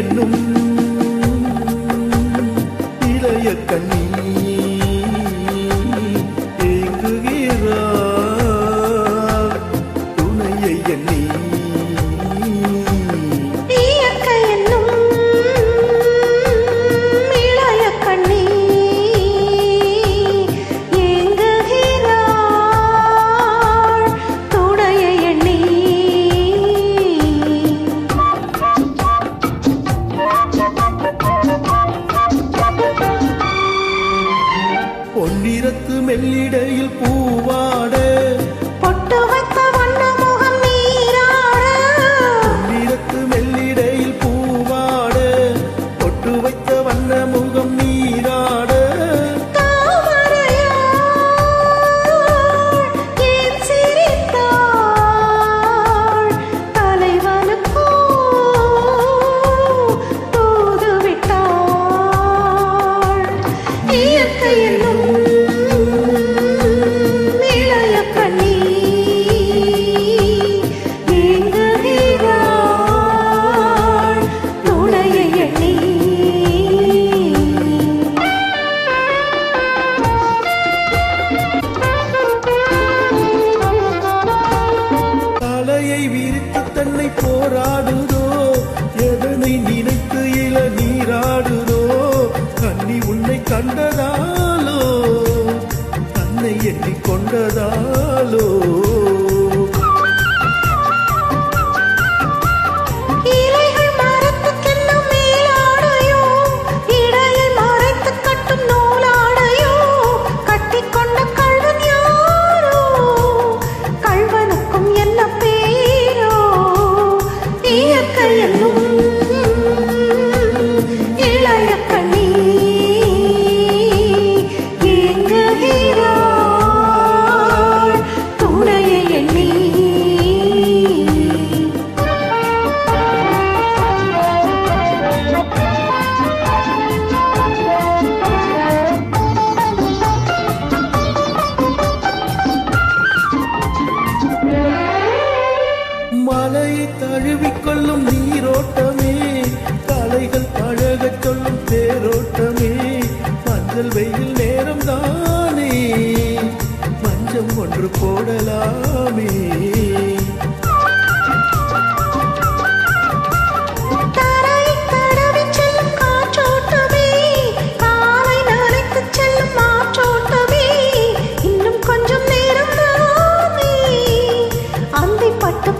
என்னும் இளைய கண்ணீர். எனக்கு மெல்லிடையில் பூவாட. பொட்டு வைத்த வண்ண முகம் நீராட. பொன்னிறத்து மெல்லிடையில் பூவாட. இயற்கை என்னும் தாழாடுதோ எதனை நினைத்து இள நீராடுதோ? கண்ணி உன்னை கண்டதாலோ? தன்னை எண்ணி கொண்டதாலோ? பாடும் தேரோட்டமே. மஞ்சள் வெயில் நேரம் தானே மஞ்சம் ஒன்று போடலாமே.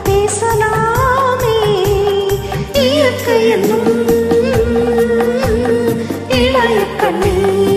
பேசலாமே. இயற்கை என்னும் you.